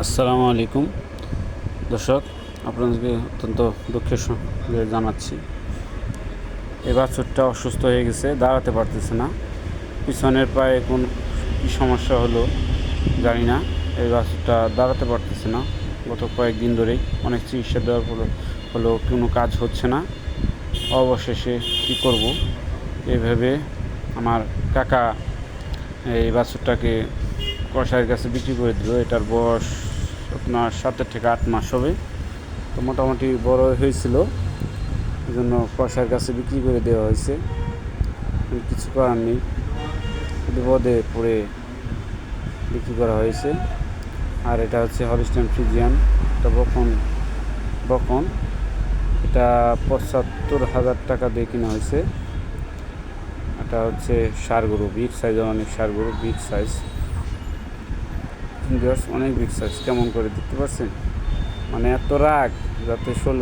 আসসালামু আলাইকুম। দর্শক, আপনাদেরকে অত্যন্ত দুঃখের সঙ্গে জানাচ্ছি। এই বাছুরটা অসুস্থ হয়ে গেছে, দাঁড়াতে পারতেছে না। পিছনের পায়ে কোন কী সমস্যা হলো জানি না। এই বাছুরটা দাঁড়াতে পারতেছে না। গত কয়েকদিন ধরেই অনেক চিকিৎসা দেওয়ার পরে হলো কোনো কাজ হচ্ছে না। অবশেষে কী করব? এভাবে আমার কাকা এই বাছুরটাকে কষাইয়ের কাছে বিক্রি করে দিল। এটার বয়স আপনার সাতের থেকে আট মাস হবে। তো মোটামুটি বড় হয়েছিল। এই জন্য কষাইয়ের কাছে বিক্রি করে দেওয়া হয়েছে। কিছু করার নেই। বিপদে পড়ে বিক্রি করা হয়েছে। আর এটা হচ্ছে হলিস্টান ফ্রিজিয়ান। এটা বকন বকন। এটা পঁচাত্তর হাজার টাকা দিয়ে কিনা হয়েছে। এটা হচ্ছে সার গরু বিগ সাইজের অনেক সার গরু বিগ সাইজ। ভিউয়ার্স অনেক বিগ কেমন করে দেখতে পাচ্ছেন? মানে এত রাগ যাতে শোল